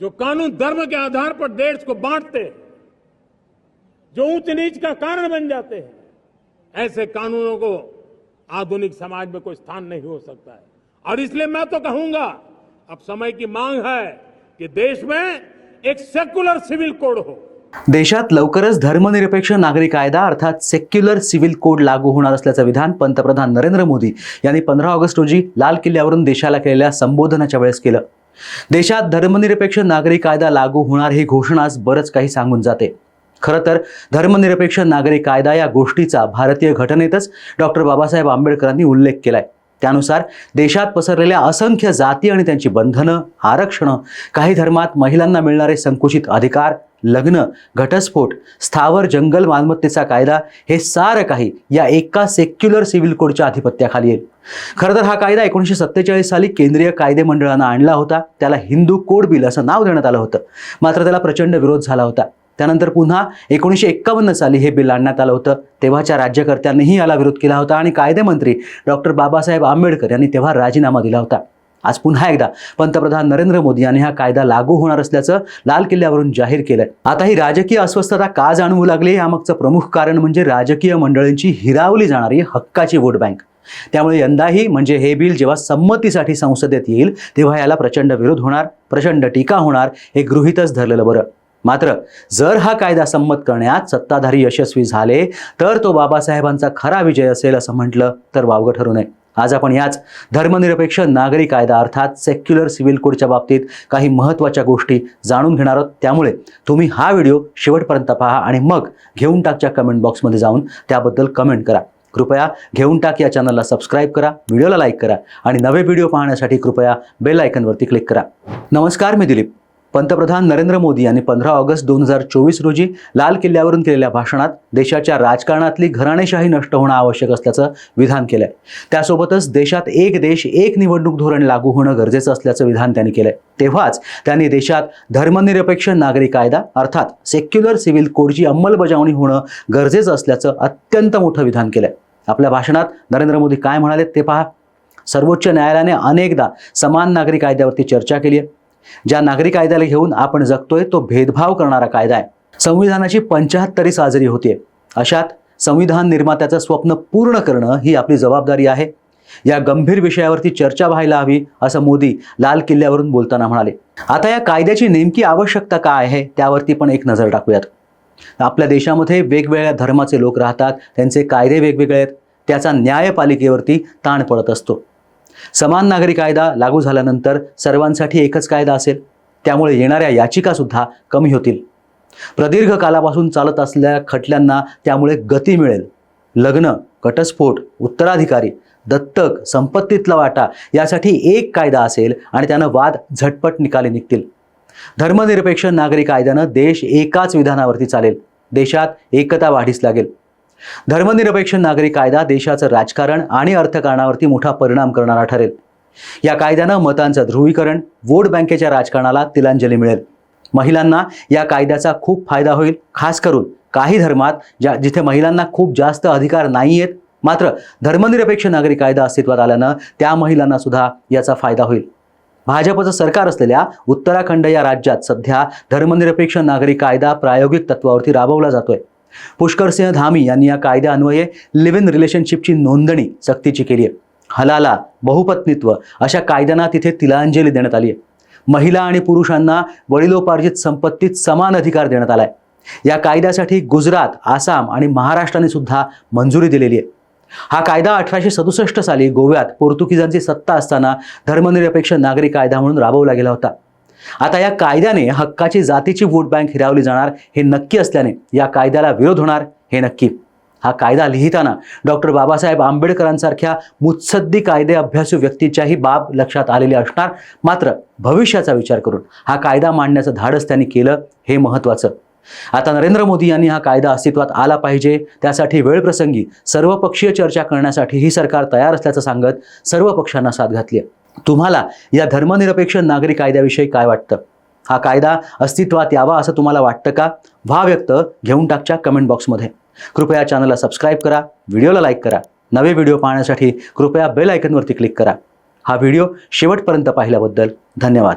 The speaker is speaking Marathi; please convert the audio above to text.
जो कानून धर्म के आधार पर देश को बांटते हैं जो ऊंच नीच का कारण बन जाते हैं ऐसे कानूनों को आधुनिक समाज में कोई स्थान नहीं हो सकता है। और इसलिए मैं तो कहूंगा अब समय की मांग है कि देश में एक सेक्युलर सिविल कोड हो। देशात लवकरच धर्मनिरपेक्ष नागरी कायदा अर्थात सेक्युलर सिव्हिल कोड लागू होणार असल्याचं विधान पंतप्रधान नरेंद्र मोदी यांनी पंधरा ऑगस्ट रोजी लाल किल्ल्यावरून देशाला केलेल्या संबोधनाच्या वेळेस केलं. देशात धर्मनिरपेक्ष नागरी कायदा लागू होणार ही घोषणा आज बरंच काही सांगून जाते. खरं तर धर्मनिरपेक्ष नागरी कायदा या गोष्टीचा भारतीय घटनेतच डॉक्टर बाबासाहेब आंबेडकरांनी उल्लेख केलाय. त्यानुसार देशात पसरलेल्या असंख्य जाती आणि त्यांची बंधनं आरक्षणं काही धर्मात महिलांना मिळणारे संकुचित अधिकार लग्न घटस्फोट स्थावर जंगल मालमत्तेचा कायदा हे सारं काही या एका सेक्युलर सिव्हिल कोडच्या अधिपत्याखाली येईल खरं तर हा कायदा एकोणीसशे सत्तेचाळीस साली केंद्रीय कायदे मंडळानं आणला होता. त्याला हिंदू कोड बिल असं नाव देण्यात आलं होतं. मात्र त्याला प्रचंड विरोध झाला होता. त्यानंतर पुन्हा एकोणीसशे एक्कावन्न साली हे बिल आणण्यात आलं होतं. तेव्हाच्या राज्यकर्त्यांनीही याला विरोध केला होता आणि कायदेमंत्री डॉक्टर बाबासाहेब आंबेडकर यांनी तेव्हा राजीनामा दिला होता. आज पुन्हा एकदा पंतप्रधान नरेंद्र मोदी यांनी हा कायदा लागू होणार असल्याचं लाल किल्ल्यावरून जाहीर केलंय. आता ही राजकीय अस्वस्थता का जाणवू लागली? यामागचं प्रमुख कारण म्हणजे राजकीय मंडळींची हिरावली जाणारी हक्काची वोट बँक. त्यामुळे यंदाही म्हणजे हे बिल जेव्हा संमतीसाठी संसदेत येईल तेव्हा याला प्रचंड विरोध होणार प्रचंड टीका होणार हे गृहीतच धरलेलं बरं. मात्र जर हा कायदा संमत करण्यात सत्ताधारी यशस्वी झाले तर तो बाबासाहेबांचा खरा विजय असेल असं म्हटलं तर वावगं ठरू नये. आज आपण याच धर्मनिरपेक्ष नागरी कायदा अर्थात सेक्युलर सिव्हिल कोडच्या बाबतीत काही महत्त्वाच्या गोष्टी जाणून घेणार आहोत. त्यामुळे तुम्ही हा व्हिडिओ शेवटपर्यंत पहा आणि मग घेऊन टाकच्या कमेंट बॉक्समध्ये जाऊन त्याबद्दल कमेंट करा. कृपया घेऊन टाक या चॅनलला सबस्क्राईब करा व्हिडिओला लाईक करा आणि नवे व्हिडिओ पाहण्यासाठी कृपया बेल आयकनवरती क्लिक करा. नमस्कार मी दिलीप. पंतप्रधान नरेंद्र मोदी यांनी पंधरा ऑगस्ट दोन हजार चोवीस रोजी लाल किल्ल्यावरून केलेल्या भाषणात देशाच्या राजकारणातली घराणेशाही नष्ट होणं आवश्यक असल्याचं विधान केलंय. त्यासोबतच देशात एक देश एक निवडणूक धोरण लागू होणं गरजेचं असल्याचं विधान त्यांनी केलंय. तेव्हाच त्यांनी देशात धर्मनिरपेक्ष नागरी कायदा अर्थात सेक्युलर सिव्हिल कोडची अंमलबजावणी होणं गरजेचं असल्याचं अत्यंत मोठं विधान केलंय. आपल्या भाषणात नरेंद्र मोदी काय म्हणाले ते पहा. सर्वोच्च न्यायालयाने अनेकदा समान नागरी कायद्यावरती चर्चा केली आहे ज्या नागरी कायद्याला घेऊन आपण जगतोय तो भेदभाव करणारा कायदा आहे. संविधानाची पंचाहत्तरी साजरी होते अशात संविधान निर्मात्याचं स्वप्न पूर्ण करणं ही आपली जबाबदारी आहे. या गंभीर विषयावरती चर्चा व्हायला हवी असं मोदी लाल किल्ल्यावरून बोलताना म्हणाले. आता या कायद्याची नेमकी आवश्यकता काय आहे त्यावरती पण एक नजर टाकूयात. आपल्या देशामध्ये वेगवेगळ्या धर्माचे लोक राहतात त्यांचे कायदे वेगवेगळे आहेत. त्याचा न्यायपालिकेवरती ताण पडत असतो. समान नागरी कायदा लागू झाल्यानंतर सर्वांसाठी एकच कायदा असेल. त्यामुळे येणाऱ्या याचिकासुद्धा कमी होतील. प्रदीर्घ कालापासून चालत असलेल्या खटल्यांना त्यामुळे गती मिळेल. लग्न घटस्फोट उत्तराधिकारी दत्तक संपत्तीतला वाटा यासाठी एक कायदा असेल आणि त्यानं वाद झटपट निकाली निघतील. धर्मनिरपेक्ष नागरी कायद्यानं देश एकाच विधानावरती चालेल. देशात एकता वाढीस लागेल. धर्मनिरपेक्ष नागरी कायदा देशाचं राजकारण आणि अर्थकारणावरती मोठा परिणाम करणारा ठरेल. या कायद्यानं मतांचं ध्रुवीकरण वोट बँकेच्या राजकारणाला तिलांजली मिळेल. महिलांना या कायद्याचा खूप फायदा होईल खास करून काही धर्मात ज्या जिथे महिलांना खूप जास्त अधिकार नाही आहेत मात्र धर्मनिरपेक्ष नागरी कायदा अस्तित्वात आल्यानं त्या महिलांना सुद्धा याचा फायदा होईल. भाजपचं सरकार असलेल्या उत्तराखंड या राज्यात सध्या धर्मनिरपेक्ष नागरी कायदा प्रायोगिक तत्वावरती राबवला जातोय. पुष्करसिंह धामी यांनी या कायद्यान्वये लिव्ह इन रिलेशनशिपची नोंदणी सक्तीची केली आहे. हलाला बहुपत्नीत्व अशा कायद्यांना तिथे तिलांजली देण्यात आली आहे. महिला आणि पुरुषांना वडिलोपार्जित संपत्तीत समान अधिकार देण्यात आलाय. या कायद्यासाठी गुजरात आसाम आणि महाराष्ट्राने सुद्धा मंजुरी दिलेली आहे. हा कायदा अठराशे सदुसष्ट साली गोव्यात पोर्तुगीजांची सत्ता असताना धर्मनिरपेक्ष नागरी कायदा म्हणून राबवला गेला होता. आता या कायद्याने हक्काची जातीची वोट बँक हिरावली जाणार हे नक्की असल्याने या कायद्याला विरोध होणार हे नक्की. हा कायदा लिहिताना डॉक्टर बाबासाहेब आंबेडकरांसारख्या मुत्सद्दी कायदे अभ्यासू व्यक्तीच्याही बाब लक्षात आलेली असणार. मात्र भविष्याचा विचार करून हा कायदा मांडण्याचं धाडस त्यांनी केलं हे महत्त्वाचं. आता नरेंद्र मोदी यांनी हा कायदा अस्तित्वात आला पाहिजे त्यासाठी वेळप्रसंगी सर्वपक्षीय चर्चा करण्यासाठी ही सरकार तयार असल्याचं सांगत सर्व पक्षांना साथ घातली आहे. तुम्हाला या धर्मनिरपेक्ष नागरिक कायद्याविषयी काय वाटतं? हा कायदा अस्तित्वात यावा असं तुम्हाला वाटतं का? व्हा व्यक्त घेऊन टाकच्या कमेंट बॉक्समध्ये कृपया चॅनलला सबस्क्राईब करा व्हिडिओला लाईक करा. नवे व्हिडिओ पाहण्यासाठी कृपया बेल आयकनवरती क्लिक करा. हा व्हिडिओ शेवटपर्यंत पाहिल्याबद्दल धन्यवाद.